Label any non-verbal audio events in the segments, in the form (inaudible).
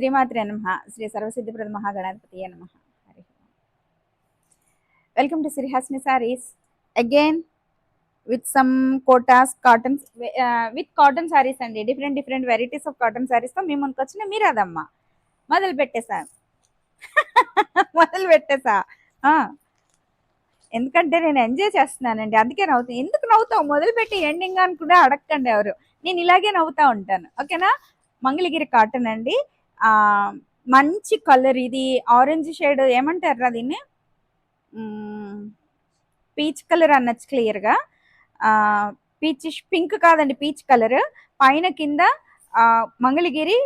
శ్రీమాత్రే నమ. శ్రీ సర్వసిద్ధిప్రద మహాగణాధిపతి నమ. Hari welcome to Sreehasmi sarees again with some Kotas cottons with cotton sarees అండి. Different different varieties of cotton సారీస్తో మేము ముందుకు వచ్చిన మీరు అదమ్మా మొదలు పెట్టేసా. (laughs) మొదలు పెట్టేసా. ఎందుకంటే నేను ఎంజాయ్ చేస్తున్నానండి. అందుకే నవ్వుతాను ఎందుకు నవ్వుతావు? మొదలుపెట్టి ఎండింగ్ అని కూడా అడగకండి ఎవరు. నేను ఇలాగే నవ్వుతూ ఉంటాను. ఓకేనా? మంగళగిరి కాటన్ అండి. మంచి కలర్ ఇది ఆరెంజ్ షేడ్ ఏమంటారు దీన్ని? పీచ్ కలర్ అనొచ్చు క్లియర్గా. పీచ్ పింక్ కాదండి పీచ్ కలర్. పైన కింద మంగళగిరి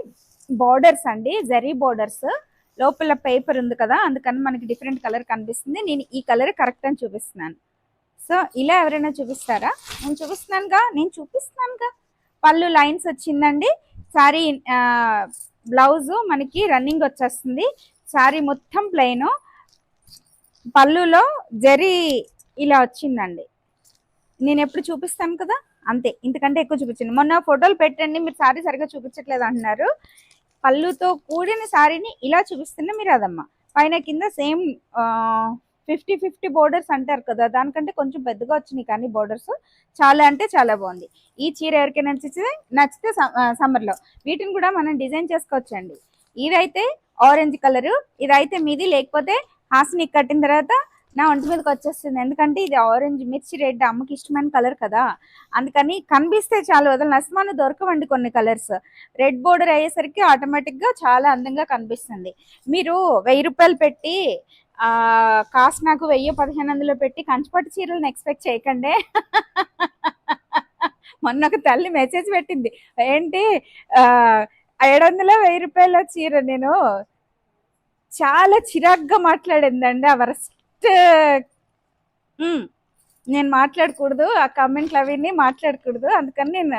బార్డర్స్ అండి జరీ బార్డర్స్. లోపల పేపర్ ఉంది కదా అందుకని మనకి డిఫరెంట్ కలర్ కనిపిస్తుంది. నేను ఈ కలర్ కరెక్ట్ అని చూపిస్తున్నాను. సో ఇలా ఎవరైనా చూపిస్తారా? నేను చూపిస్తున్నానుగా నేను చూపిస్తున్నానుగా. పళ్ళు లైన్స్ వచ్చిందండి. సారీ బ్లౌజ్ మనకి రన్నింగ్ వచ్చేస్తుంది. శారీ మొత్తం ప్లెయిన్ పళ్ళులో జరీ ఇలా వచ్చిందండి. నేను ఎప్పుడు చూపిస్తాను కదా? అంతే. ఇంతకంటే ఎక్కువ చూపించింది మొన్న ఫోటోలు పెట్టండి. మీరు శారీ సరిగ్గా చూపించట్లేదు అంటున్నారు. పళ్ళుతో కూడిన శారీని ఇలా చూపిస్తున్నా మీరు అదమ్మా పైన కింద సేమ్ ఫిఫ్టీ ఫిఫ్టీ బోర్డర్స్ అంటారు కదా దానికంటే కొంచెం పెద్దగా వచ్చినాయి కానీ బోర్డర్స్. చాలా అంటే చాలా బాగుంది. ఈ చీర ఎవరికైనా నచ్చితే నచ్చితే సమ్మర్లో. వీటిని కూడా మనం డిజైన్ చేసుకోవచ్చండి. ఇదైతే ఆరెంజ్ కలరు ఇదైతే మీది లేకపోతే హాసిని కట్టిన తర్వాత నా ఒంటి మీదకి వచ్చేస్తుంది. ఎందుకంటే ఇది ఆరెంజ్ మిర్చి రెడ్ అమ్మకి ఇష్టమైన కలర్ కదా. అందుకని కనిపిస్తే చాలు. వదలని అస్మాను దొరకవండి కొన్ని కలర్స్. రెడ్ బోర్డర్ అయ్యేసరికి ఆటోమేటిక్గా చాలా అందంగా కనిపిస్తుంది. మీరు వెయ్యి రూపాయలు పెట్టి కాస్ట్ నాకు వెయ్యి పదిహేను వందలు పెట్టి కంచిపట్టు చీరలను ఎక్స్పెక్ట్ చేయకండి. మొన్న ఒక తల్లి మెసేజ్ పెట్టింది. ఏంటి ఏడు వందల వెయ్యి రూపాయల చీర నేను చాలా చిరాగ్గా మాట్లాడిందండి. ఆ వరస్ట్ నేను మాట్లాడకూడదు ఆ కామెంట్లు అవన్నీ మాట్లాడకూడదు. అందుకని నేను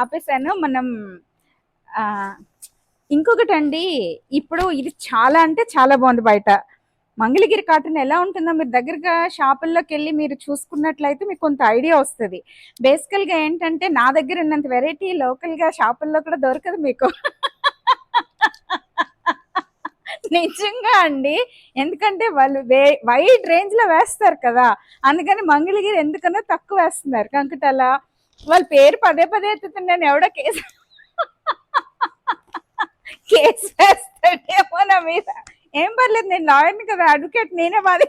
ఆపేసాను మనం ఇంకొకటి అండి ఇప్పుడు ఇది చాలా అంటే చాలా బాగుంది బయట. మంగళగిరి కాటన్ ఎలా ఉంటుందో మీరు దగ్గరగా షాపుల్లోకి వెళ్ళి మీరు చూసుకున్నట్లయితే మీకు కొంత ఐడియా వస్తుంది. బేసికల్గా ఏంటంటే నా దగ్గర ఉన్నంత వెరైటీ లోకల్గా షాపుల్లో కూడా దొరకదు మీకు. (laughs) నిజంగా అండి. ఎందుకంటే వాళ్ళు వే వైడ్ రేంజ్లో వేస్తారు కదా. అందుకని మంగళగిరి ఎందుకనో తక్కువ వేస్తున్నారు. కంకటల వాళ్ళ పేరు పదే పదే ఎత్తుతున్నాను ఎవడో కేసు కేసు వేస్తాడేమో నా మీద. ఏం పర్లేదు నేను లాయర్ని కదా అడ్వకేట్ నేనే వాది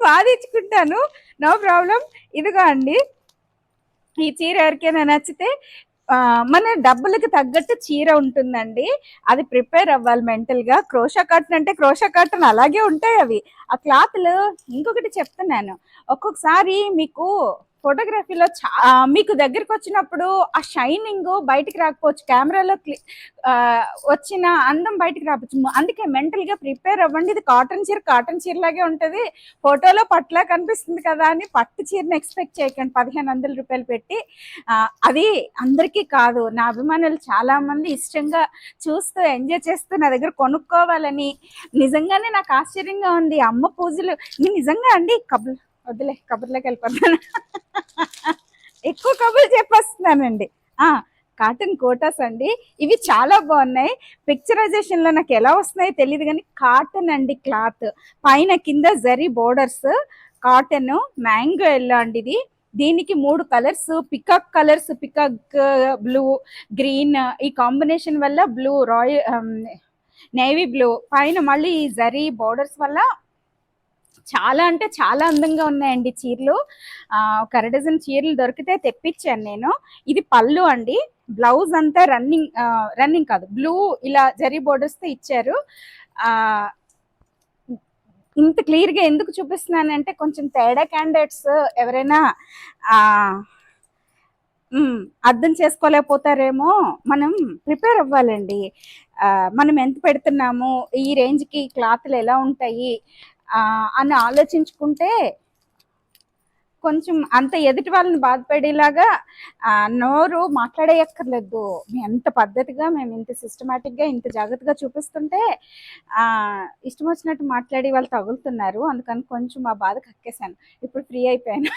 వాదించుకుంటాను. నో ప్రాబ్లం ఇదిగో అండి. ఈ చీర ఎవరికైనా నచ్చితే మన డబ్బులకి తగ్గట్టు చీర ఉంటుందండి. అది ప్రిపేర్ అవ్వాలి మెంటల్గా క్రోషా కాటన్ అంటే క్రోషా కాటన్ అలాగే ఉంటాయి అవి. ఆ క్లాత్లు ఇంకొకటి చెప్తున్నాను. ఒక్కొక్కసారి మీకు ఫోటోగ్రఫీలో చా మీకు దగ్గరకు వచ్చినప్పుడు ఆ షైనింగ్ బయటికి రాకపోవచ్చు కెమెరాలో క్లి వచ్చిన అందం బయటికి రాకపోవచ్చు. అందుకే మెంటల్గా ప్రిపేర్ అవ్వండి. ఇది కాటన్ చీర కాటన్ చీర లాగే ఉంటుంది. ఫోటోలో పట్లా కనిపిస్తుంది కదా అని పట్టు చీరని ఎక్స్పెక్ట్ చేయకండి. పదిహేను వందల రూపాయలు పెట్టి. అది అందరికీ కాదు. నా అభిమానులు చాలామంది ఇష్టంగా చూస్తూ ఎంజాయ్ చేస్తూ నా దగ్గర కొనుక్కోవాలని. నిజంగానే నాకు ఆశ్చర్యంగా ఉంది. అమ్మ పూజలు నిజంగా అండి? కబుల్ వద్దులే కబుర్లోకి వెళ్ళిపోతాను ఎక్కువ కబుర్లు చెప్పేస్తున్నానండి. కాటన్ కోటాస్ అండి. ఇవి చాలా బాగున్నాయి. పిక్చరైజేషన్లో నాకు ఎలా వస్తున్నాయో తెలియదు కానీ కాటన్ అండి క్లాత్. పైన కింద zari borders cotton mango yellow అండి ఇది. దీనికి మూడు colours peacock colours peacock blue green ఈ కాంబినేషన్ వల్ల బ్లూ రాయల్ నేవీ బ్లూ పైన మళ్ళీ ఈ జరీ బోర్డర్స్ వల్ల చాలా అంటే చాలా అందంగా ఉన్నాయండి చీరలు. ఒక అర డజన్ చీరలు దొరికితే తెప్పించాను నేను. ఇది పళ్ళు అండి. బ్లౌజ్ అంతా రన్నింగ్ రన్నింగ్ కాదు. బ్లూ ఇలా జరీ బోర్డర్స్తో ఇచ్చారు. ఇంత క్లియర్గా ఎందుకు చూపిస్తున్నానంటే కొంచెం తేడా క్యాండిడేట్స్ ఎవరైనా అర్థం చేసుకోలేకపోతారేమో. మనం ప్రిపేర్ అవ్వాలండి. మనం ఎంత పెడుతున్నాము? ఈ రేంజ్కి క్లాత్లు ఎలా ఉంటాయి? అని ఆలోచించుకుంటే కొంచెం అంత ఎదుటి వాళ్ళని బాధపడేలాగా నోరు మాట్లాడేయక్కర్లేదు. ఎంత పద్ధతిగా మేము ఇంత సిస్టమేటిక్గా ఇంత జాగ్రత్తగా చూపిస్తుంటే ఇష్టం వచ్చినట్టు మాట్లాడి వాళ్ళు తగులుతున్నారు. అందుకని కొంచెం ఆ బాధ కక్కేశాను. ఇప్పుడు ఫ్రీ అయిపోయాను.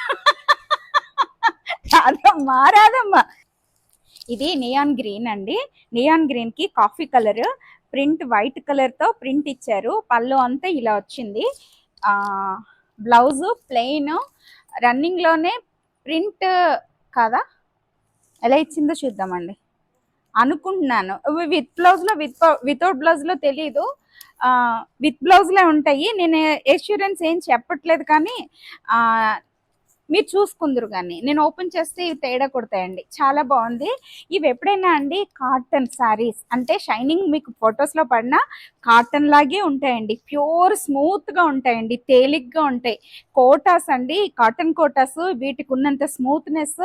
రాదమ్మా రాదమ్మా ఇది నియాన్ గ్రీన్ అండి. నియాన్ గ్రీన్కి కాఫీ కలర్ ప్రింట్ వైట్ కలర్తో ప్రింట్ ఇచ్చారు. పళ్ళు అంతా ఇలా వచ్చింది. Blouse plain. రన్నింగ్లోనే ప్రింట్ కదా? ఎలా ఇచ్చిందో చూద్దామండి. అనుకుంటున్నాను. విత్ బ్లౌజ్లో విత్ వితౌట్ బ్లౌజ్లో తెలీదు. విత్ బ్లౌజ్లో ఉంటాయి. నేను ఎష్యూరెన్స్ ఏం చెప్పట్లేదు కానీ మీరు చూసుకుందరు కానీ. నేను ఓపెన్ చేస్తే ఇవి తేడా కొడతాయండి. చాలా బాగుంది. ఇవి ఎప్పుడైనా అండి కాటన్ శారీస్. అంటే షైనింగ్ మీకు ఫొటోస్లో పడిన కాటన్ లాగే ఉంటాయండి. ప్యూర్ స్మూత్గా ఉంటాయండి. తేలిగ్గా ఉంటాయి. కోటాస్ అండి. కాటన్ కోటాస్ వీటికి ఉన్నంత స్మూత్నెస్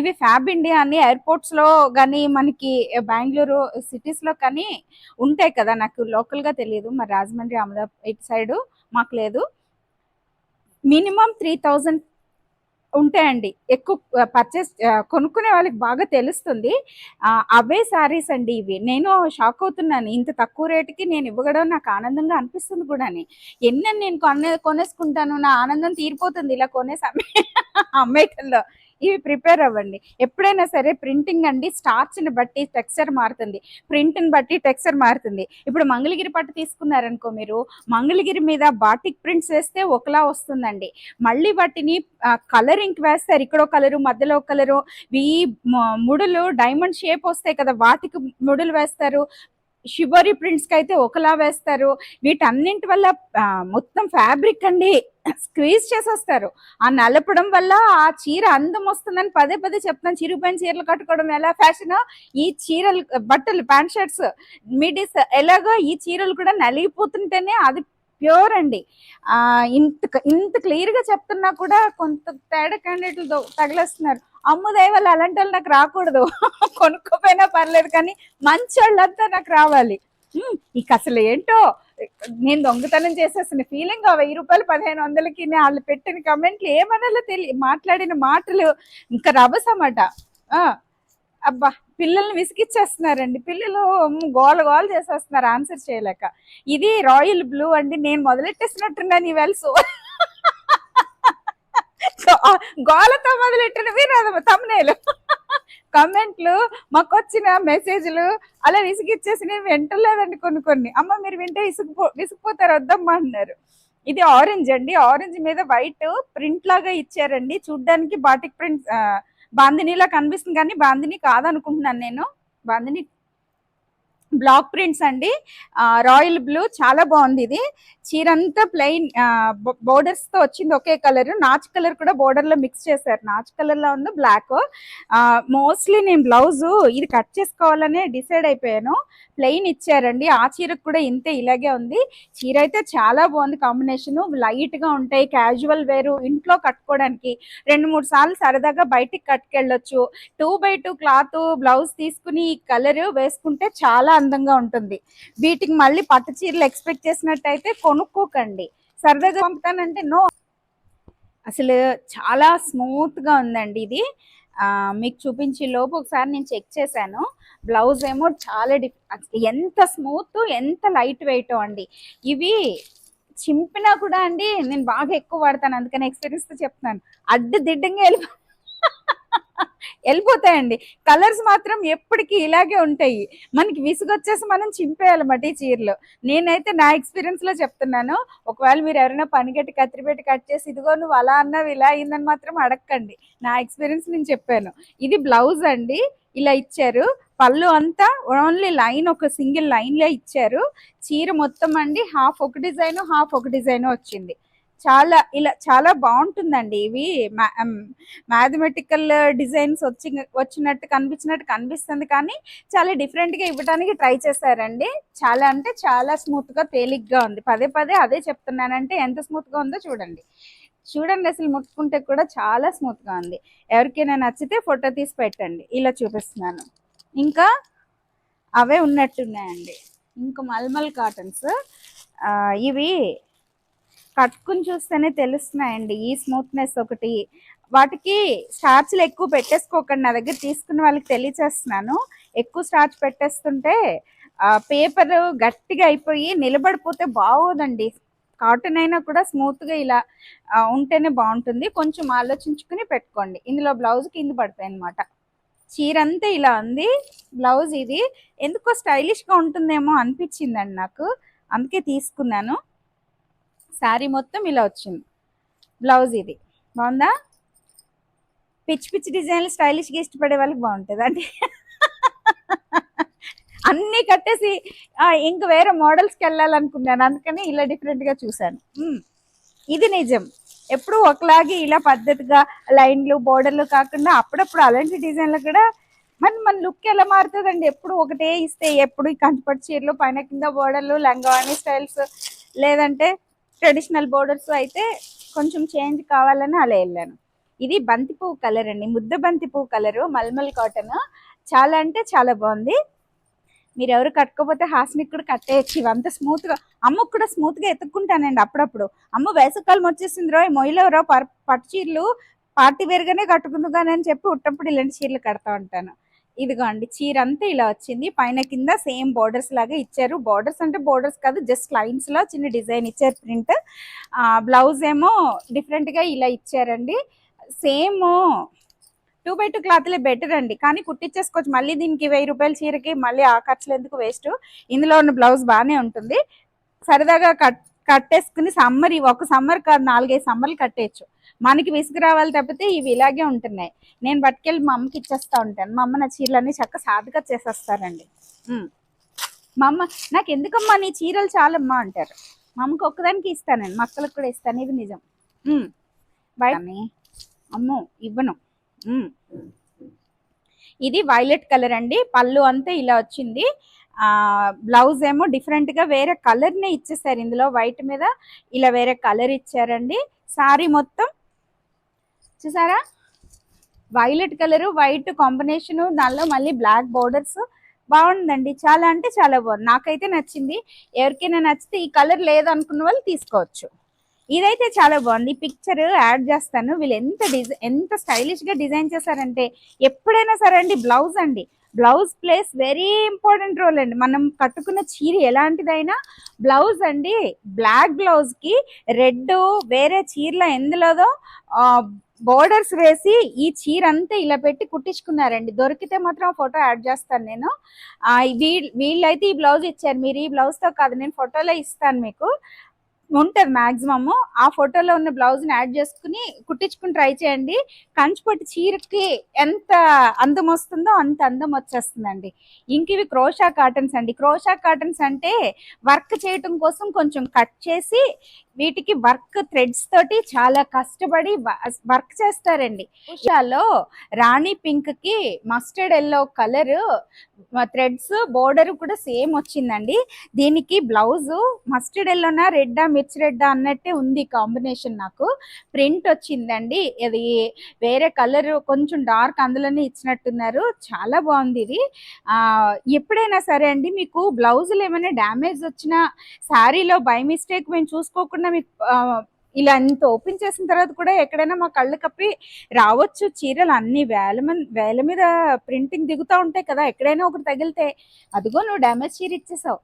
ఇవి ఫ్యాబ్ ఇండియా అని ఎయిర్పోర్ట్స్లో కానీ మనకి బెంగళూరు సిటీస్లో కానీ ఉంటాయి కదా. నాకు లోకల్గా తెలియదు. మరి రాజమండ్రి అమలా ఇటు సైడు మాకు లేదు. మినిమం త్రీ థౌజండ్ ఉంటాయండి. ఎక్కువ పర్చేస్ కొనుక్కునే వాళ్ళకి బాగా తెలుస్తుంది. అవే శారీస్ అండి ఇవి. నేను షాక్ అవుతున్నాను. ఇంత తక్కువ రేటుకి నేను ఇవ్వడం నాకు ఆనందంగా అనిపిస్తుంది కూడా ఎన్ని నేను కొనే కొనేసుకుంటాను నా ఆనందం తీరిపోతుంది ఇలా కొనేసి అమ్మే అమ్మేటల్లో ఇవి ప్రిపేర్ అవ్వండి. ఎప్పుడైనా సరే ప్రింటింగ్ అండి స్టార్చ్ని బట్టి టెక్స్చర్ మారుతుంది. ప్రింట్ని బట్టి టెక్స్చర్ మారుతుంది. ఇప్పుడు మంగళగిరి పట్టు తీసుకున్నారనుకో మీరు మంగళగిరి మీద బాటిక్ ప్రింట్స్ వేస్తే ఒకలా వస్తుందండి. మళ్ళీ వాటిని కలరింగ్ వేస్తారు. ఇక్కడో కలరు మధ్యలో కలరు. ఈ ముడులు డైమండ్ షేప్ వస్తాయి కదా వాటికి ముడులు వేస్తారు. షిబోరి ప్రింట్స్కి అయితే ఒకలా వేస్తారు. వీటన్నింటి వల్ల మొత్తం ఫ్యాబ్రిక్ అండి. స్క్వీజ్ చేసేస్తారు. ఆ నలపడం వల్ల ఆ చీర అందం వస్తుందని పదే పదే చెప్తాను చిరుపైన చీరలు కట్టుకోవడం ఎలా? ఫ్యాషన్ ఈ చీరలు బట్టలు ప్యాంట్ షర్ట్స్ మిడిస్ ఎలాగో ఈ చీరలు కూడా నలిగిపోతుంటేనే అది ప్యూర్ అండి. ఆ ఇంత ఇంత క్లియర్గా చెప్తున్నా కూడా కొంత తేడా క్యాండిడేట్లు తగిలేస్తున్నారు. అమ్ము దయవల్ల అలాంటి వాళ్ళు నాకు రాకూడదు. కొనుక్కోపోయినా పర్లేదు కానీ మంచి వాళ్ళంతా నాకు రావాలి. ఇక అసలు ఏంటో? నేను దొంగతనం చేసేసిన ఫీలింగ్ ఆ వెయ్యి రూపాయలు పదిహేను వందలకి నేను వాళ్ళు పెట్టిన కమెంట్లు ఏమనాలో తెలియ మాట్లాడిన మాటలు ఇంకా రభసమాట. ఆ, అబ్బా పిల్లల్ని విసిగిచ్చేస్తున్నారండి. పిల్లలు గోల గోల చేసేస్తున్నారు ఆన్సర్ చేయలేక. ఇది రాయల్ బ్లూ అండి. నేను మొదలెట్టేసినట్టున్నాను ఈవేళ సో (laughs) గోలతో మొదలెట్టినవి తమ్నేలు కమెంట్లు మాకు వచ్చిన మెసేజ్లు అలా విసిగిచ్చేసి నేను వింటలేదండి కొన్ని కొన్ని. అమ్మ మీరు వింటే విసుగుపో విసిగిపోతారు వద్దమ్మా అన్నారు. ఇది ఆరెంజ్ అండి. ఆరెంజ్ మీద వైట్ ప్రింట్ లాగా ఇచ్చారండి. చూడ్డానికి బాటిక్ ప్రింట్ బాందినీలా కనిపిస్తుంది కానీ బాందిని కాదనుకుంటున్నాను నేను. బాందిని బ్లాక్ ప్రింట్స్ అండి. రాయల్ బ్లూ చాలా బాగుంది ఇది. చీర అంతా ప్లెయిన్ బోర్డర్స్తో వచ్చింది ఒకే కలర్. నాచ్ కలర్ కూడా బోర్డర్లో మిక్స్ చేశారు. నాచ్ కలర్లో ఉంది బ్లాక్. మోస్ట్లీ నేను బ్లౌజ్ ఇది కట్ చేసుకోవాలనే డిసైడ్ అయిపోయాను. ప్లెయిన్ ఇచ్చారండి. ఆ చీరకు కూడా ఇంతే ఇలాగే ఉంది. చీర అయితే చాలా బాగుంది కాంబినేషన్. లైట్గా ఉంటాయి. క్యాజువల్ వేరు. ఇంట్లో కట్టుకోవడానికి రెండు మూడు సార్లు సరదాగా బయటికి కట్టుకెళ్ళొచ్చు. Two by two cloth blouse తీసుకుని ఈ కలర్ వేసుకుంటే చాలా అందంగా ఉంటుంది. వీటికి మళ్ళీ పట్టు చీరలు ఎక్స్పెక్ట్ చేసినట్టయితే కొనుక్కోకండి. సరదాగా పంపుతానంటే నో అసలు చాలా స్మూత్గా ఉందండి ఇది. మీకు చూపించే లోపు ఒకసారి నేను చెక్ చేశాను. బ్లౌజ్ ఏమో చాలా డిఫ్ ఎంత స్మూత్ ఎంత లైట్ వెయిట్ అండి. ఇవి చింపినా కూడా అండి నేను బాగా ఎక్కువ వాడతాను. అందుకని ఎక్స్పీరియన్స్తో చెప్తున్నాను. అడ్డు దిడ్డంగా వెళ్ళిపో వెళ్ళిపోతాయండి. కలర్స్ మాత్రం ఎప్పటికీ ఇలాగే ఉంటాయి. మనకి విసుగొచ్చేసి మనం చింపేయాలన్నమాట ఈ చీరలు నేనైతే నా ఎక్స్పీరియన్స్లో చెప్తున్నాను. ఒకవేళ మీరు ఎవరైనా పనిగట్టి కత్తిరిపెట్టి కట్ చేసి ఇదిగో నువ్వు అలా అన్నావు ఇలా అయిందని మాత్రం అడగండి నా ఎక్స్పీరియన్స్ నేను చెప్పాను. ఇది బ్లౌజ్ అండి. ఇలా ఇచ్చారు. పళ్ళు అంతా ఓన్లీ లైన్ ఒక సింగిల్ లైన్లో ఇచ్చారు. చీర మొత్తం అండి. హాఫ్ ఒక డిజైన్ హాఫ్ ఒక డిజైన్ వచ్చింది. చాలా ఇలా చాలా బాగుంటుందండి ఇవి. మ్యాథమెటికల్ డిజైన్స్ వచ్చి వచ్చినట్టు కనిపించినట్టు కనిపిస్తుంది కానీ చాలా డిఫరెంట్గా ఇవ్వడానికి ట్రై చేశారండి. చాలా అంటే చాలా స్మూత్గా తేలిగ్గా ఉంది. పదే పదే అదే చెప్తున్నానంటే ఎంత స్మూత్గా ఉందో చూడండి. చూడండి అసలు ముట్టుకుంటే కూడా చాలా స్మూత్గా ఉంది. ఎవరికైనా నచ్చితే ఫోటో తీసి పెట్టండి. ఇలా చూపిస్తున్నాను. ఇంకా అవే ఉన్నట్టున్నాయండి. ఇంకా మల్మల్ కాటన్స్ ఇవి కట్టుకుని చూస్తేనే తెలుస్తున్నాయండి. ఈ స్మూత్నెస్ ఒకటి. వాటికి స్టార్చ్లు ఎక్కువ పెట్టేసుకోకండి. నా దగ్గర తీసుకున్న వాళ్ళకి తెలియచేస్తున్నాను. ఎక్కువ స్టార్చ్ పెట్టేస్తుంటే పేపర్ గట్టిగా అయిపోయి నిలబడిపోతే బాగోదండి. కాటన్ అయినా కూడా స్మూత్గా ఇలా ఉంటేనే బాగుంటుంది. కొంచెం ఆలోచించుకుని పెట్టుకోండి. ఇందులో బ్లౌజ్ కింద పడతాయి అనమాట చీర అంతా ఇలా ఉంది. బ్లౌజ్ ఇది. ఎందుకో స్టైలిష్గా ఉంటుందేమో అనిపించిందండి నాకు. అందుకే తీసుకున్నాను. శారీ మొత్తం ఇలా వచ్చింది. బ్లౌజ్ ఇది. బాగుందా? పిచ్చి పిచ్చి డిజైన్లు స్టైలిష్గా ఇష్టపడే వాళ్ళకి బాగుంటుంది అంటే అన్నీ కట్టేసి ఇంక వేరే మోడల్స్కి వెళ్ళాలనుకున్నాను. అందుకని ఇలా డిఫరెంట్గా చూశాను. ఇది నిజం. ఎప్పుడు ఒకలాగే ఇలా పద్ధతిగా లైన్లు బోర్డర్లు కాకుండా అప్పుడప్పుడు అలాంటి డిజైన్లు కూడా మన మన లుక్ ఎలా మారుతుందండి? ఎప్పుడు ఒకటే ఇస్తే ఎప్పుడు ఈ కంచిపట్టు చీరలు పైన కింద బోర్డర్లు లంగవాణి స్టైల్స్. లేదంటే ట్రెడిషనల్ బోర్డర్స్ అయితే కొంచెం చేంజ్ కావాలని అలా వెళ్ళాను. ఇది బంతి పువ్వు కలర్ అండి. ముద్ద బంతి పువ్వు కలరు మల్మల్ కాటన్. చాలా అంటే చాలా బాగుంది. మీరు ఎవరు కట్టుకోకపోతే హాస్మిక్ కూడా కట్టేయచ్చు. ఇవంతా స్మూత్గా అమ్మ అమ్మకు కూడా స్మూత్గా ఎత్తుక్కుంటానండి అప్పుడప్పుడు. అమ్మ వేసవకాలం వచ్చేసింది రో మొయ్యలో పర్ పట్టు చీరలు పార్టీ వేరుగానే కట్టుకుందుగానని చెప్పి ఉట్టప్పుడు ఇలాంటి చీరలు కడతా ఉంటాను. ఇదిగో అండి చీర అంతా ఇలా వచ్చింది. పైన కింద సేమ్ బోర్డర్స్ లాగా ఇచ్చారు. బోర్డర్స్ అంటే బోర్డర్స్ కాదు జస్ట్ లైన్స్లో చిన్న డిజైన్ ఇచ్చారు ప్రింట్. బ్లౌజ్ ఏమో డిఫరెంట్గా ఇలా ఇచ్చారండి. సేమ్ టూ బై టూ క్లాత్లే బెటర్ అండి. కానీ కుట్టించేసుకోవచ్చు మళ్ళీ దీనికి వెయ్యి రూపాయల చీరకి మళ్ళీ ఆ ఖర్చులు ఎందుకు వేస్ట్ ఇందులో ఉన్న బ్లౌజ్ బాగానే ఉంటుంది. సరదాగా కట్ కట్టేసుకుని సమ్మర్ ఒక సమ్మర్ కాదు నాలుగైదు సమ్మర్లు కట్టేయచ్చు. మనకి విసుగు రావాలి తప్పితే ఇవి ఇలాగే ఉంటున్నాయి. నేను పట్టుకెళ్ళి మా అమ్మకి ఇచ్చేస్తా ఉంటాను. మా అమ్మ నా చీరలన్నీ చక్క సాదుగా చేసేస్తారండి. మా అమ్మ నాకు ఎందుకమ్మా నీ చీరలు చాలమ్మా అంటారు. మా అమ్మకి ఒక్కదానికి ఇస్తానండి మా అక్కలకు కూడా ఇస్తాను ఇది నిజం. బయట అమ్మో ఇవ్వను. ఇది వైలెట్ కలర్ అండి. పళ్ళు అంతా ఇలా వచ్చింది. ఆ బ్లౌజ్ ఏమో డిఫరెంట్గా వేరే కలర్ నే ఇచ్చేసారు. ఇందులో వైట్ మీద ఇలా వేరే కలర్ ఇచ్చారండి. సారీ మొత్తం చూసారా? వైలెట్ కలర్ వైట్ కాంబినేషన్ దానిలో మళ్ళీ బ్లాక్ బోర్డర్స్ బాగుందండి. చాలా అంటే చాలా బాగుంది. నాకైతే నచ్చింది. ఎవరికైనా నచ్చితే ఈ కలర్ లేదు అనుకున్న వాళ్ళు తీసుకోవచ్చు. ఇదైతే చాలా బాగుంది. పిక్చర్ యాడ్ చేస్తాను. వీళ్ళు ఎంత డిజైన్ ఎంత స్టైలిష్గా డిజైన్ చేశారంటే ఎప్పుడైనా సరే అండి బ్లౌజ్ అండి. Blouse plays very important role అండి. మనం కట్టుకున్న చీర ఎలాంటిదైనా బ్లౌజ్ అండి బ్లాక్ బ్లౌజ్కి రెడ్ వేరే చీరలో ఎందులోదో బోర్డర్స్ వేసి ఈ చీర అంతా ఇలా పెట్టి కుట్టించుకున్నారండి. దొరికితే మాత్రం ఫోటో యాడ్ చేస్తాను నేను. వీళ్ళు వీళ్ళైతే ఈ బ్లౌజ్ ఇచ్చారు. మీరు ఈ బ్లౌజ్తో కాదు నేను ఫోటోలో ఇస్తాను మీకు. ఉంటుంది మ్యాక్సిమమ్ ఆ ఫోటోలో ఉన్న బ్లౌజ్ని యాడ్ చేసుకుని కుట్టించుకుని ట్రై చేయండి. కంచిపట్టు చీరకి ఎంత అందం వస్తుందో అంత అందం వచ్చేస్తుందండి. ఇంక ఇవి క్రోషా కాటన్స్ అండి. క్రోషా కాటన్స్ అంటే వర్క్ చేయటం కోసం కొంచెం కట్ చేసి వీటికి వర్క్ థ్రెడ్స్ తోటి చాలా కష్టపడి వర్క్ చేస్తారండి. ఉషాలో రాణి పింక్కి mustard yellow colour threads border కూడా సేమ్ వచ్చిందండి. దీనికి బ్లౌజ్ మస్టర్డ్ ఎల్లోనా రెడ్డా మిర్చి రెడ్డా అన్నట్టే ఉంది కాంబినేషన్ నాకు. ప్రింట్ వచ్చిందండి. ఇది వేరే కలర్ కొంచెం డార్క్ అందులోనే ఇచ్చినట్టున్నారు. చాలా బాగుంది ఇది. ఎప్పుడైనా సరే అండి మీకు బ్లౌజులు ఏమైనా డ్యామేజ్ వచ్చినా శారీలో బై మిస్టేక్ మేము చూసుకోకుండా మీకు ఇలా ఇంత ఓపెన్ చేసిన తర్వాత కూడా ఎక్కడైనా మా కళ్ళు కప్పి రావచ్చు. చీరలు అన్ని వేల వేల మీద ప్రింటింగ్ దిగుతూ ఉంటాయి కదా ఎక్కడైనా ఒకటి తగిలితే అదిగో నువ్వు డ్యామేజ్ చీర ఇచ్చేసావు.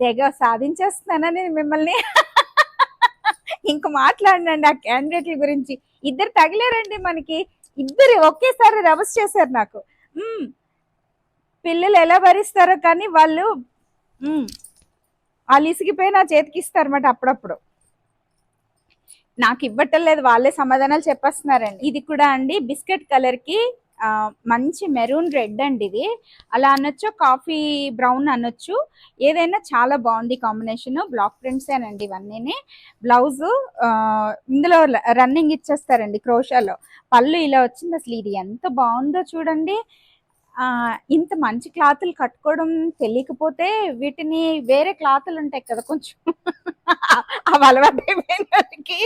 తెగ సాధించేస్తున్నానా నేను మిమ్మల్ని (laughs) ఇంక మాట్లాడినండి ఆ క్యాండిడేట్ల గురించి. ఇద్దరు తగిలేరండి మనకి. ఇద్దరు ఒకేసారి రవస్ చేశారు నాకు. పిల్లలు ఎలా భరిస్తారో కానీ వాళ్ళు వాళ్ళు ఇసిగిపోయి నా చేతికి ఇస్తారన్నమాట అప్పుడప్పుడు. నాకు ఇవ్వటం లేదు వాళ్ళే సమాధానాలు చెప్పేస్తున్నారండి. ఇది కూడా అండి బిస్కెట్ కలర్కి మంచి మెరూన్ రెడ్ అండి ఇది. అలా అనొచ్చు కాఫీ బ్రౌన్ అనొచ్చు. ఏదైనా చాలా బాగుంది కాంబినేషన్ బ్లాక్ ప్రింట్సే అండి ఇవన్నీ బ్లౌజ్ ఇందులో రన్నింగ్ ఇచ్చేస్తారండి క్రోషాలో. పళ్ళు ఇలా వచ్చింది అసలు ఇది ఎంత బాగుందో చూడండి. ఇంత మంచి క్లాతులు కట్టుకోవడం తెలియకపోతే వీటిని వేరే క్లాతులు ఉంటాయి కదా కొంచెం. అవి అలవాటు అయిపోయిన వాళ్ళకి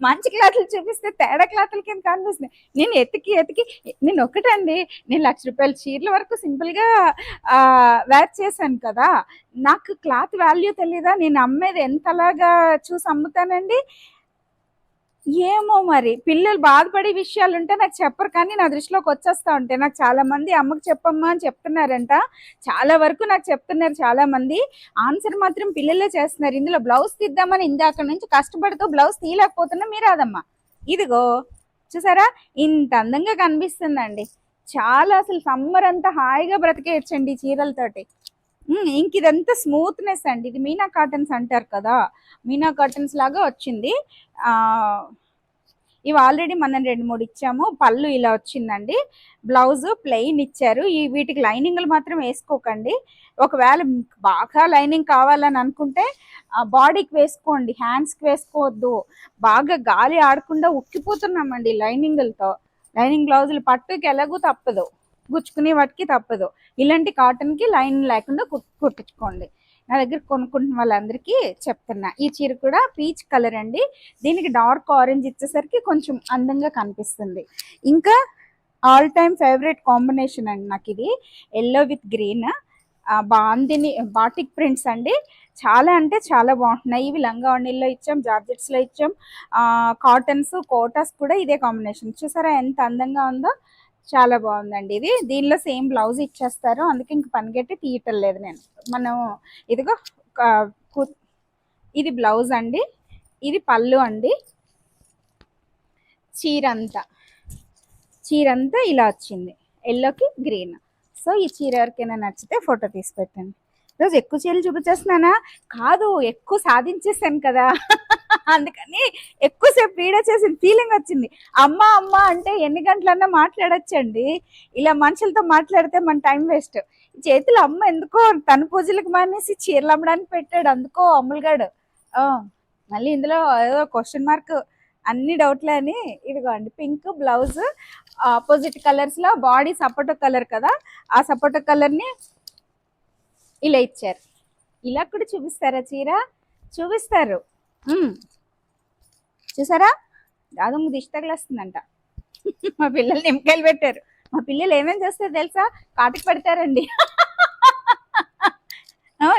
మంచి క్లాతులు చూపిస్తే తేడా క్లాతుల కింద కనిపిస్తుంది నేను ఎతికి ఎతికి నేను ఒకటండి నేను లక్ష రూపాయల చీరల వరకు సింపుల్గా వేర్ చేశాను కదా. నాకు క్లాత్ వాల్యూ తెలీదా? నేను అమ్మేది ఎంతలాగా చూసి అమ్ముతానండి? ఏమో మరి. పిల్లలు బాధపడే విషయాలు ఉంటే నాకు చెప్పరు కానీ నా దృష్టిలోకి వచ్చేస్తా ఉంటాయి నాకు చాలా మంది అమ్మకు చెప్పమ్మా అని చెప్తున్నారంట. చాలా వరకు నాకు చెప్తున్నారు చాలా మంది ఆన్సర్ మాత్రం పిల్లలే చేస్తున్నారు. ఇందులో బ్లౌజ్ తీద్దామని ఇందాక నుంచి కష్టపడుతూ బ్లౌజ్ తీయలేకపోతున్నా మీరు అదమ్మా. ఇదిగో చూసారా? ఇంత అందంగా కనిపిస్తుందండి. చాలా అసలు సమ్మర్ అంతా హాయిగా బ్రతికేయచ్చండి ఈ చీరలతోటి. ఇంక ఇదంతా స్మూత్నెస్ అండి. ఇది మీనా కాటన్స్ అంటారు కదా. మీనా కాటన్స్ లాగా వచ్చింది. ఇవి ఆల్రెడీ మనం రెండు మూడు ఇచ్చాము. పళ్ళు ఇలా వచ్చిందండి. బ్లౌజ్ ప్లెయిన్ ఇచ్చారు. ఈ వీటికి లైనింగ్లు మాత్రం వేసుకోకండి. ఒకవేళ బాగా లైనింగ్ కావాలని అనుకుంటే బాడీకి వేసుకోండి. హ్యాండ్స్కి వేసుకోవద్దు. బాగా గాలి ఆడకుండా ఉక్కిపోతున్నామండి లైనింగ్లతో. లైనింగ్ బ్లౌజులు పట్టుకి ఎలాగూ తప్పదు. గుచ్చుకునే వాటికి తప్పదు. ఇలాంటి కాటన్కి లైన్ లేకుండా కుట్టించుకోండి. నా దగ్గర కొనుక్కుంటున్న వాళ్ళందరికీ చెప్తున్నా. ఈ చీర కూడా పీచ్ కలర్ అండి. దీనికి డార్క్ ఆరెంజ్ ఇచ్చేసరికి కొంచెం అందంగా కనిపిస్తుంది. ఇంకా ఆల్ టైమ్ ఫేవరెట్ కాంబినేషన్ అండి నాకు ఇది. Yellow with green bandhani batik prints అండి. చాలా అంటే చాలా బాగుంటున్నాయి. ఇవి లంగా ఓణీల్లో ఇచ్చాం జార్జెట్స్లో ఇచ్చాం. కాటన్స్ కోటాస్ కూడా ఇదే కాంబినేషన్ చూసారా ఎంత అందంగా ఉందో? చాలా బాగుందండి ఇది. దీనిలో సేమ్ బ్లౌజ్ ఇచ్చేస్తారు. అందుకే ఇంక పనిగట్టి తీయటం లేదు నేను. మనం ఇదిగో ఇది బ్లౌజ్ అండి. ఇది పళ్ళు అండి. చీరంతా. చీరంతా ఇలా వచ్చింది. ఎల్లోకి గ్రీన్. సో ఈ చీర ఎవరికైనా నచ్చితే ఫోటో తీసి పెట్టండి. రోజు ఎక్కువ చీరలు చూపించేస్తున్నానా? కాదు ఎక్కువ సాధించేసాను కదా. అందుకని ఎక్కువసేపు వీడియో చేసిన ఫీలింగ్ వచ్చింది. అమ్మ అమ్మ అంటే ఎన్ని గంటలన్నా మాట్లాడొచ్చండి. ఇలా మనుషులతో మాట్లాడితే మన టైం వేస్ట్ చేతిలో అమ్మ ఎందుకో తన పూజలకు మానేసి చీరలు అమ్మడానికి పెట్టాడు. అందుకో అమ్ములుగాడు. మళ్ళీ ఇందులో ఏదో క్వశ్చన్ మార్క్ అన్ని డౌట్లే అని ఇదిగోండి పింక్ బ్లౌజ్ ఆపోజిట్ కలర్స్లో బాడీ సపోటో కలర్ కదా ఆ సపోటో కలర్ని ఇలా ఇచ్చారు. ఇలా కూడా చూపిస్తారా చీర? చూపిస్తారు. చూసారా? దాదాపు దిష్టి తగిలేస్తుందంట. మా పిల్లలు నిమ్మకాయలు పెట్టారు. మా పిల్లలు ఏమేమి చేస్తారు తెలుసా? కాటుకు పెడతారండి.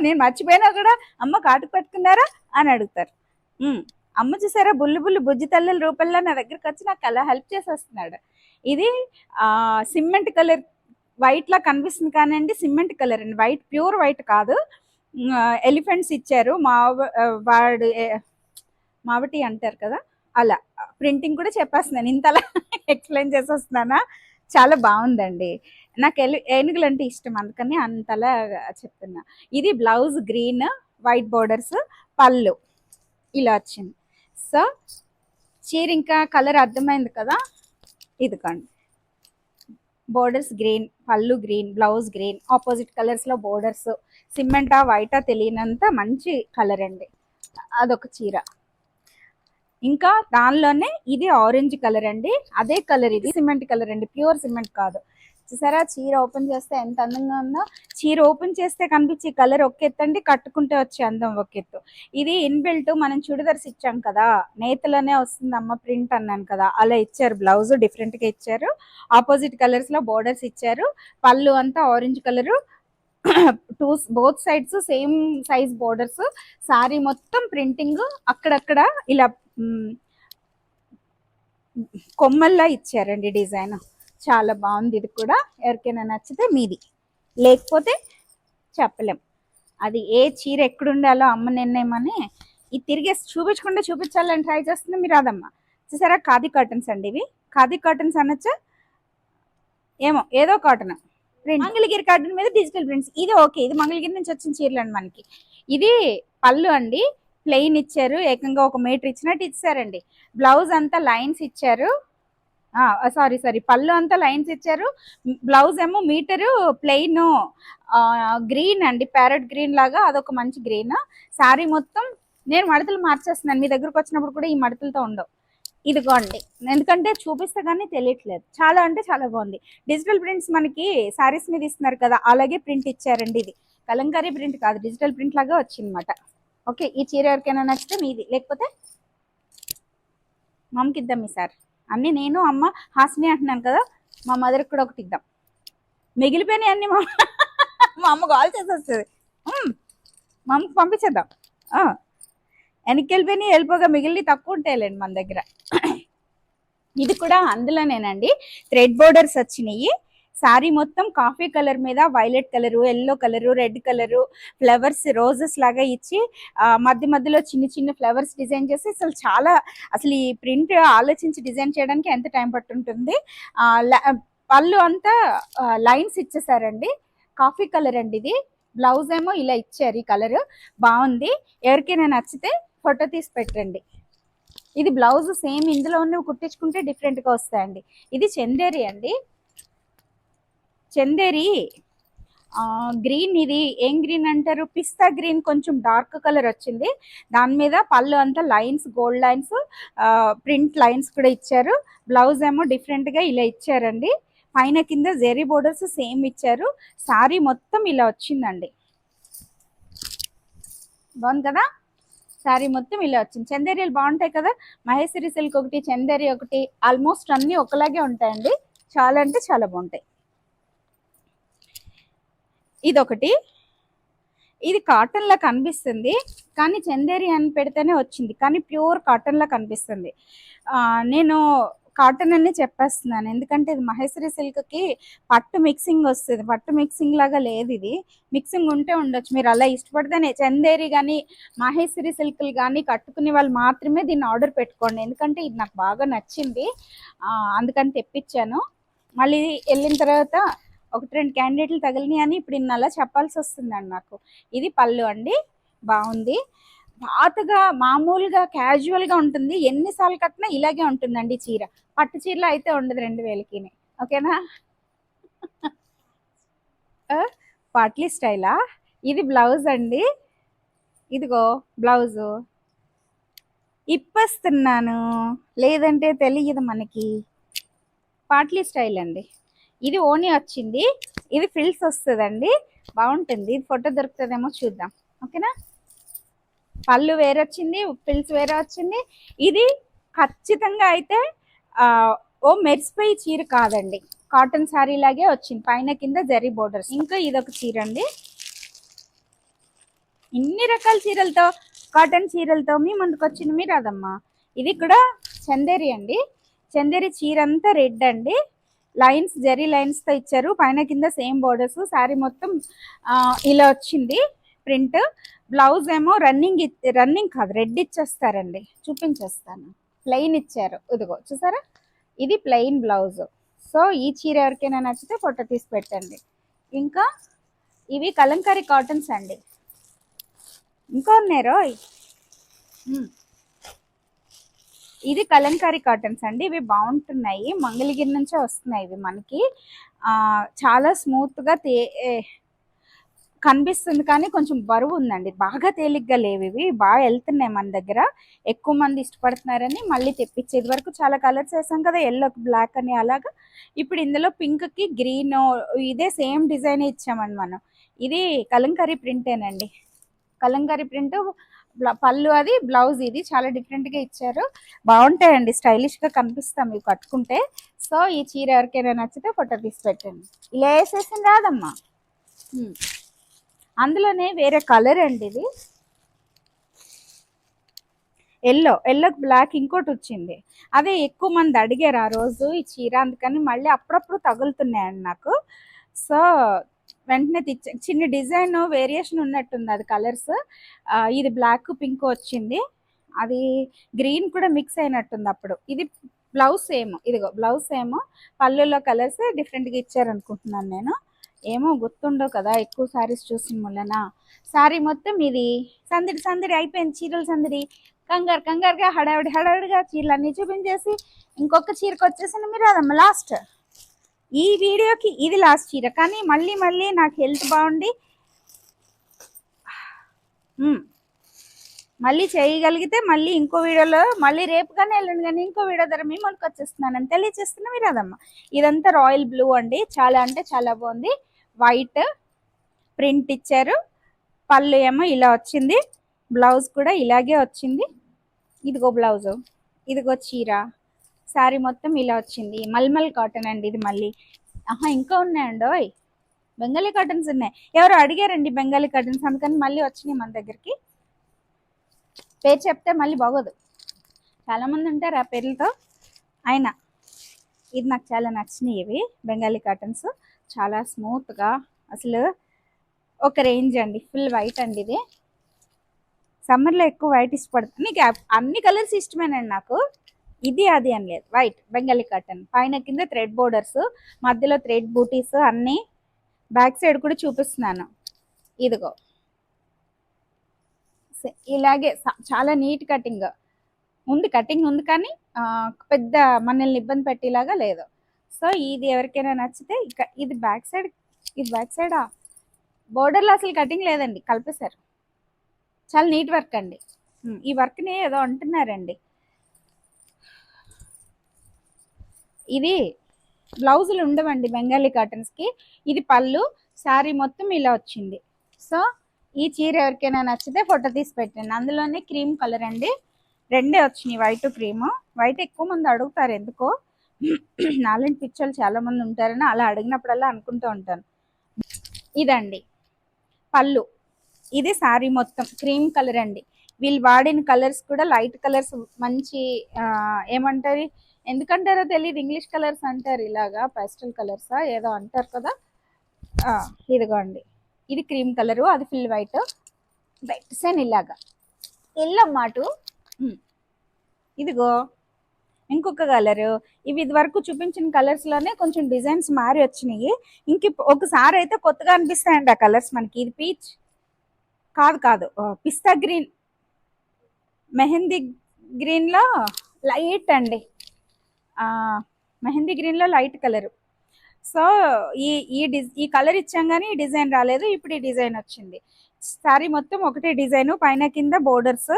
నేను మర్చిపోయినా కూడా అమ్మ కాటుకు పెట్టుకున్నారా అని అడుగుతారు. అమ్మ చూసారా? బుల్లు బుల్లు బుజ్జి తల్లుల రూపంలో నా దగ్గరికి వచ్చి నాకు అలా హెల్ప్ చేసేస్తున్నాడు. ఇది సిమెంట్ కలర్ వైట్ లా కనిపిస్తుంది కానండి సిమెంట్ కలర్ అండి. వైట్ ప్యూర్ వైట్ కాదు. ఎలిఫెంట్స్ ఇచ్చారు. మా వాడు మావటి అంటారు కదా? అలా. ప్రింటింగ్ కూడా చెప్పేస్తున్నాను ఇంతలా (laughs) ఎక్స్ప్లెయిన్ చేసేస్తున్నానా? చాలా బాగుందండి. నాకు ఎలు ఏనుగులు అంటే ఇష్టం. అందుకని అంతలా చెప్తున్నా. ఇది బ్లౌజ్ గ్రీన్ వైట్ బోర్డర్స్ పళ్ళు. ఇలా వచ్చింది. సో చీర ఇంకా కలర్ అర్థమైంది కదా? ఇదిగోండి. బోర్డర్స్ గ్రీన్ పళ్ళు గ్రీన్ బ్లౌజ్ గ్రీన్. ఆపోజిట్ కలర్స్లో బోర్డర్స్. సిమెంటా వైటా తెలియనంత మంచి కలర్ అండి. అదొక చీర. ఇంకా దానిలోనే ఇది ఆరెంజ్ కలర్ అండి. అదే కలర్ ఇది. సిమెంట్ కలర్ అండి. ప్యూర్ సిమెంట్ కాదు. చూసారా? చీర ఓపెన్ చేస్తే ఎంత అందంగా ఉందో. చీర ఓపెన్ చేస్తే కనిపించే కలర్ ఒక ఎత్తు అండి. కట్టుకుంటే వచ్చే అందం ఒక ఎత్తు. ఇది ఇన్బిల్ట్ మనం చుడిదర్స్ ఇచ్చాం కదా. నేతలోనే వస్తుంది అమ్మ ప్రింట్ అన్నాను కదా. అలా ఇచ్చారు. బ్లౌజ్ డిఫరెంట్గా ఇచ్చారు. ఆపోజిట్ కలర్స్లో బోర్డర్స్ ఇచ్చారు. పళ్ళు అంతా orange colour two both sides same size borders saree మొత్తం ప్రింటింగ్ అక్కడక్కడ ఇలా కొమ్మల్లా ఇచ్చారండి డిజైన్ చాలా బాగుంది ఇది కూడా. ఎవరికైనా నచ్చితే మీది. లేకపోతే చెప్పలేం. అది ఏ చీర ఎక్కడుండాలో అమ్మ నిర్ణయమని ఇది తిరిగేసి చూపించకుండా చూపించాలని ట్రై చేస్తుంది. మీరు అదమ్మ చూసారా? ఖాదీ కాటన్స్ అండి ఇవి. ఖాదీ కాటన్స్ అనొచ్చా? ఏమో ఏదో కాటన్ మంగళగిరి కార్డు మీద డిజిటల్ ప్రింట్స్ ఇది ఓకే ఇది మంగళగిరి నుంచి వచ్చిన చీరలు అండి మనకి. ఇది పళ్ళు అండి. ప్లెయిన్ ఇచ్చారు. ఏకంగా ఒక మీటర్ ఇచ్చినట్టు ఇచ్చారండి. బ్లౌజ్ అంతా లైన్స్ ఇచ్చారు. సారీ సారీ పళ్ళు అంతా లైన్స్ ఇచ్చారు. బ్లౌజ్ ఏమో మీటరు ప్లెయిన్ గ్రీన్ అండి. ప్యారెట్ గ్రీన్ లాగా అదొక మంచి గ్రీన్ శారీ మొత్తం నేను మడతలు మార్చేస్తున్నాను. మీ దగ్గరకు వచ్చినప్పుడు కూడా ఈ మడతలతో ఉండవు. ఇదిగోండి. ఎందుకంటే చూపిస్తే కానీ తెలియట్లేదు. చాలా అంటే చాలా బాగుంది. డిజిటల్ ప్రింట్స్ మనకి శారీస్ మీద ఇస్తున్నారు కదా అలాగే ప్రింట్ ఇచ్చారండి ఇది. కలంకారీ ప్రింట్ కాదు డిజిటల్ ప్రింట్ లాగా వచ్చిందన్నమాట. ఓకే ఈ చీర ఎవరికైనా నచ్చితే మీది. లేకపోతే మమ్మకి ఇద్దాం ఈసారి అన్నీ నేను అమ్మ హాస్ని అంటున్నాను కదా మా మదర్కి కూడా ఒకటి ఇద్దాం. మిగిలిపోయినాయి అన్ని మా (laughs) మా అమ్మ కాల్ చేసి వస్తుంది మా అమ్మకి పంపించేద్దాం. వెనక్కి వెళ్ళిపోయినాయి వెళ్ళిపోగా మిగిలిన తక్కువ ఉంటాయిలేండి మన దగ్గర. ఇది కూడా అందులోనేనండి. థ్రెడ్ బోర్డర్స్ వచ్చినాయి. శారీ మొత్తం కాఫీ కలర్ మీద violet colour yellow colour red colour flowers roses లాగా ఇచ్చి మధ్య మధ్యలో చిన్న చిన్న ఫ్లవర్స్ డిజైన్ చేసి అసలు చాలా అసలు ఈ ప్రింట్ ఆలోచించి డిజైన్ చేయడానికి ఎంత టైం పట్టుంటుంది. పళ్ళు అంతా లైన్స్ ఇచ్చేసారండి. కాఫీ కలర్ అండి ఇది. బ్లౌజ్ ఏమో ఇలా ఇచ్చారు ఈ కలర్. బాగుంది. ఎవరికైనా నచ్చితే ఫోటో తీసి పెట్టండి. ఇది బ్లౌజ్ సేమ్ ఇందులో ఉన్నవి కుట్టించుకుంటే డిఫరెంట్గా వస్తాయండి. ఇది చందేరి అండి. చందేరి గ్రీన్ ఇది ఏం గ్రీన్ అంటారు? పిస్తా గ్రీన్ కొంచెం డార్క్ కలర్ వచ్చింది. దాని మీద పళ్ళు అంతా lines gold lines print lines కూడా ఇచ్చారు. బ్లౌజ్ ఏమో డిఫరెంట్గా ఇలా ఇచ్చారండి. పైన కింద జెరీ బోర్డర్స్ సేమ్ ఇచ్చారు. శారీ మొత్తం ఇలా వచ్చిందండి. బాగుంది కదా? శారీ మొత్తం ఇలా వచ్చింది. చందేరీలు బాగుంటాయి కదా? మహేశ్వరి సిల్క్ ఒకటి చందేరి ఒకటి ఆల్మోస్ట్ అన్నీ ఒకలాగే ఉంటాయండి. చాలా అంటే చాలా బాగుంటాయి. ఇదొకటి. ఇది కాటన్లా కనిపిస్తుంది. కానీ చందేరి అని పెడితేనే వచ్చింది. కానీ ప్యూర్ కాటన్లా కనిపిస్తుంది. నేను కాటన్ అని చెప్పేస్తున్నాను. ఎందుకంటే ఇది మహేశ్వరి సిల్క్కి పట్టు మిక్సింగ్ వస్తుంది. పట్టు మిక్సింగ్ లాగా లేదు ఇది. మిక్సింగ్ ఉంటే ఉండొచ్చు. మీరు అలా ఇష్టపడితేనే చందేరి కానీ మహేశ్వరి సిల్క్లు కానీ కట్టుకునే వాళ్ళు మాత్రమే దీన్ని ఆర్డర్ పెట్టుకోండి. ఎందుకంటే ఇది నాకు బాగా నచ్చింది. అందుకని తెప్పించాను. మళ్ళీ వెళ్ళిన తర్వాత ఒకటి రెండు క్యాండిడేట్లు తగిలినాయి అని ఇప్పుడు ఇన్నలా అలా చెప్పాల్సి వస్తుందండి నాకు. ఇది పళ్ళు అండి. బాగుంది. పాతగా మామూలుగా క్యాజువల్గా గా ఉంటుంది. ఎన్నిసార్లు కట్టినా ఇలాగే ఉంటుందండి చీర. పట్టు చీరలో అయితే ఉండదు రెండు వేలకి ఓకేనా? పాట్లీ స్టైలా? ఇది బ్లౌజ్ అండి. ఇదిగో బ్లౌజు. ఇప్పస్తున్నాను. లేదంటే తెలియదు మనకి. పాట్లీ స్టైల్ అండి. ఇది ఓని వచ్చింది. ఇది ఫిల్స్ వస్తుందండి. బాగుంటుంది. ఇది ఫోటో దొరుకుతుందేమో చూద్దాం. ఓకేనా? పళ్ళు వేరే వచ్చింది పిల్స్ వేరే వచ్చింది ఇది ఖచ్చితంగా అయితే ఓ మెరిసిపోయి చీర కాదండి. కాటన్ శారీ లాగే వచ్చింది. పైన కింద జరీ బోర్డర్స్. ఇంకా ఇదొక చీర అండి. ఇన్ని రకాల చీరలతో కాటన్ చీరలతో మీ ముందుకు వచ్చింది మీరు అదమ్మా ఇది కూడా చందేరి అండి. చందేరి చీర అంతా రెడ్ అండి. లైన్స్ జరీ లైన్స్తో ఇచ్చారు. పైన కింద సేమ్ బోర్డర్స్. శారీ మొత్తం ఇలా వచ్చింది ప్రింట్. బ్లౌజ్ ఏమో రన్నింగ్ రన్నింగ్ కాదు రెడ్ ఇచ్చేస్తారండి. చూపించేస్తాను. ప్లెయిన్ ఇచ్చారు. ఇదిగో చూసారా? ఇది ప్లెయిన్ బ్లౌజ్. సో ఈ చీర ఎవరికైనా నచ్చితే ఫోటో తీసి పెట్టండి. ఇంకా ఇవి కలంకారీ కాటన్స్ అండి. ఇంకా ఉన్నాయి రోయ్ ఇది కలంకారీ కాటన్స్ అండి. ఇవి బాగుంటున్నాయి. మంగళగిరి నుంచే వస్తున్నాయి ఇవి మనకి. చాలా స్మూత్గా తే కనిపిస్తుంది కానీ కొంచెం బరువు ఉందండి. బాగా తేలిగ్గా లేవు ఇవి. బాగా వెళ్తున్నాయి మన దగ్గర. ఎక్కువ మంది ఇష్టపడుతున్నారని మళ్ళీ తెప్పించేది వరకు చాలా కలర్స్ వేసాం కదా ఎల్లో బ్లాక్ అని అలాగా. ఇప్పుడు ఇందులో పింక్కి గ్రీన్ ఇదే సేమ్ డిజైన్ ఇచ్చామండి మనం. ఇది కలంకరీ ప్రింటేనండి కలంకరీ ప్రింట్ పళ్ళు అది బ్లౌజ్ ఇది చాలా డిఫరెంట్గా ఇచ్చారు. బాగుంటాయండి. స్టైలిష్గా కనిపిస్తాం ఇవి కట్టుకుంటే. సో ఈ చీర ఎవరికైనా నచ్చితే ఫోటో తీసి పెట్టండి. ఇలా వేసేసింది రాదమ్మా. అందులోనే వేరే కలర్ అండి ఇది. ఎల్లో ఎల్లో బ్లాక్ ఇంకోటి వచ్చింది. అదే ఎక్కువ మంది అడిగారు ఆ రోజు ఈ చీర అందుకని మళ్ళీ అప్పుడప్పుడు తగులుతున్నాయండి నాకు. సో వెంటనే తెచ్చా చిన్న డిజైన్ వేరియేషన్ ఉన్నట్టుంది అది కలర్స్ ఇది బ్లాక్ పింక్ వచ్చింది. అది గ్రీన్ కూడా మిక్స్ అయినట్టుంది అప్పుడు. ఇది బ్లౌజ్ సేమ్ ఇదిగో బ్లౌజ్ సేమ్ పళ్ళులో కలర్స్ డిఫరెంట్గా ఇచ్చారనుకుంటున్నాను నేను. ఏమో గుర్తుండవు కదా ఎక్కువ సారీస్ చూసిన వలన సారీ మొత్తం ఇది. సందడి సందడి అయిపోయింది చీరల సందడి. కంగారు కంగారుగా హడావిడి హడావిడిగా చీరలు చూపించేసి ఇంకొక చీరకు వచ్చేసింది మీరు అదమ్మ లాస్ట్ ఈ వీడియోకి ఇది లాస్ట్ చీర కానీ మళ్ళీ మళ్ళీ నాకు హెల్త్ బాగుండి. మళ్ళీ చేయగలిగితే మళ్ళీ ఇంకో వీడియోలో మళ్ళీ రేపు కానీ వెళ్ళండి కానీ ఇంకో వీడియో ధర మీ మనకు వచ్చేస్తున్నానని తెలియజేస్తున్నా మీరు అదమ్మ ఇదంతా రాయల్ బ్లూ అండి. చాలా అంటే చాలా బాగుంది. వైట్ ప్రింట్ ఇచ్చారు. పళ్ళు ఏమో ఇలా వచ్చింది. బ్లౌజ్ కూడా ఇలాగే వచ్చింది. ఇదిగో బ్లౌజ్ ఇదిగో చీర. శారీ మొత్తం ఇలా వచ్చింది. మల్మల్ కాటన్ అండి ఇది మళ్ళీ. ఆహా ఇంకా ఉన్నాయండి ఓయ్ బెంగాలీ కాటన్స్ ఉన్నాయి. ఎవరు అడిగారండి బెంగాలీ కాటన్స్ అందుకని మళ్ళీ వచ్చినాయి మన దగ్గరికి. పేరు చెప్తే మళ్ళీ బాగోదు. చాలామంది ఉంటారు ఆ పేర్లతో. అయినా ఇది నాకు చాలా నచ్చినాయి ఇవి బెంగాలీ కాటన్స్. చాలా స్మూత్గా అసలు ఒక రేంజ్ అండి. ఫుల్ వైట్ అండి ఇది. సమ్మర్లో ఎక్కువ వైట్ ఇష్టపడుతుంది నీకు అన్ని కలర్స్ ఇష్టమేనండి నాకు. ఇది అది అని లేదు. White Bengali cotton. పైన కింద థ్రెడ్ బోర్డర్స్ మధ్యలో థ్రెడ్ బూటీస్ అన్నీ. బ్యాక్ సైడ్ కూడా చూపిస్తున్నాను. ఇదిగో. ఇలాగే చాలా నీట్ కటింగ్. ఉంది కటింగ్ ఉంది కానీ పెద్ద మనల్ని ఇబ్బంది పెట్టేలాగా లేదు. సో ఇది ఎవరికైనా నచ్చితే ఇక ఇది బ్యాక్ సైడ్ ఇది బ్యాక్ సైడా బోర్డర్లో అసలు కటింగ్ లేదండి కలిపేశారు. చాలా నీట్ వర్క్ అండి. ఉమ్, ఈ వర్క్ని ఏదో అంటున్నారండి. ఇది బ్లౌజులు ఉండవండి బెంగాలీ కాటన్స్కి ఇది పళ్ళు శారీ మొత్తం ఇలా వచ్చింది. సో ఈ చీర ఎవరికైనా నచ్చితే ఫోటో తీసి పెట్టండి. అందులోనే క్రీమ్ కలర్ అండి. రెండే వచ్చినాయి వైట్ క్రీమ్ వైట్ ఎక్కువ మంది అడుగుతారు ఎందుకో. (clears throat) నాలాంటి పిచ్చోళ్ళు చాలా మంది ఉంటారని అలా అడిగినప్పుడల్లా అనుకుంటూ ఉంటాను. ఇదండి. పళ్ళు. ఇది శారీ మొత్తం. క్రీమ్ కలర్ అండి. వీళ్ళు వాడిన కలర్స్ కూడా లైట్ కలర్స్ మంచి ఏమంటారు? ఎందుకంటారో తెలియదు ఇంగ్లీష్ కలర్స్ అంటారు ఇలాగా. పేస్టల్ కలర్సా ఏదో అంటారు కదా. ఇదిగోండి. ఇది క్రీమ్ కలరు. అది ఫిల్ వైట్. వైట్ సెన్ ఇలాగా. ఎల్లమ్మాటు ఇదిగో. ఇంకొక కలరు ఇవి ఇది వరకు చూపించిన కలర్స్లోనే కొంచెం డిజైన్స్ మారి వచ్చినాయి. ఇంక ఒకసారి అయితే కొత్తగా అనిపిస్తాయండి ఆ కలర్స్ మనకి. ఇది పీచ్ కాదు కాదు. పిస్తా గ్రీన్. మెహందీ గ్రీన్లో లైట్ అండి. మెహందీ గ్రీన్లో లైట్ కలర్ సో ఈ ఈ డిజ్ ఈ కలర్ ఇచ్చాం కానీ ఈ డిజైన్ రాలేదు. ఇప్పుడు ఈ డిజైన్ వచ్చింది. సారీ మొత్తం ఒకటే డిజైన్. పైన కింద borders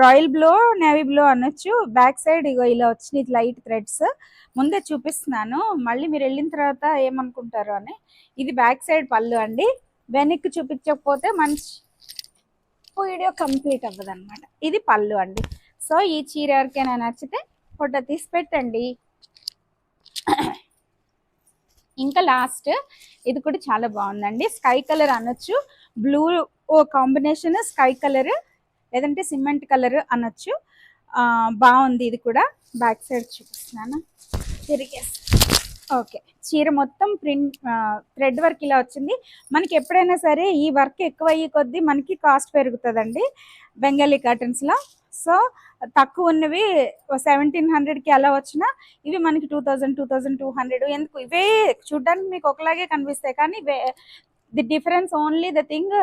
royal blue navy blue అనొచ్చు. బ్యాక్ సైడ్ ఇగో ఇలా వచ్చినాయి లైట్ థ్రెడ్స్. ముందే చూపిస్తున్నాను. మళ్ళీ మీరు వెళ్ళిన తర్వాత ఏమనుకుంటారు అని. ఇది బ్యాక్ సైడ్ పళ్ళు అండి. వెనక్కి చూపించకపోతే మంచి వీడియో కంప్లీట్ అవ్వదు అనమాట ఇది పళ్ళు అండి. సో ఈ చీర ఎవరికైనా నచ్చితే ఫోటో తీసి పెట్టండి. ఇంకా లాస్ట్ ఇది కూడా చాలా బాగుందండి. స్కై కలర్ అనొచ్చు. బ్లూ ఓ కాంబినేషన్ స్కై కలర్ లేదంటే సిమెంట్ కలర్ అనొచ్చు. బాగుంది ఇది కూడా. బ్యాక్ సైడ్ చూపిస్తున్నాను. తిరిగేసి. ఓకే. చీర మొత్తం ప్రింట్ థ్రెడ్ వర్క్ ఇలా వచ్చింది. మనకి ఎప్పుడైనా సరే ఈ వర్క్ ఎక్కువ అయ్యే కొద్దీ మనకి కాస్ట్ పెరుగుతుందండి. బెంగాలీ కర్టన్స్లో సో తక్కువ ఉన్నవి సెవెంటీన్ హండ్రెడ్కి అలా వచ్చినా ఇవి మనకి two thousand two thousand two hundred ఎందుకు? ఇవే చూడ్డానికి మీకు ఒకలాగే కనిపిస్తాయి. కానీ the difference only the thing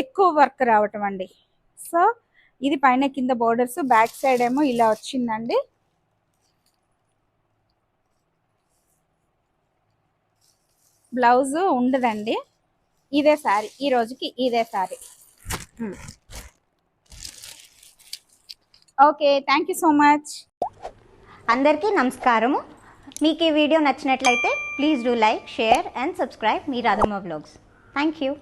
ఎక్కువ వర్క్ రావటం అండి. సో ఇది పైన కింద బోర్డర్స్ బ్యాక్ సైడ్ ఏమో ఇలా వచ్చిందండి. బ్లౌజ్ ఉండదండి. ఇదే సారీ ఈ రోజుకి ఇదే saree. Okay thank you so much. అందరికీ నమస్కారము. మీకు ఈ వీడియో నచ్చినట్లయితే please do like share and subscribe me Radhamma blogs thank you.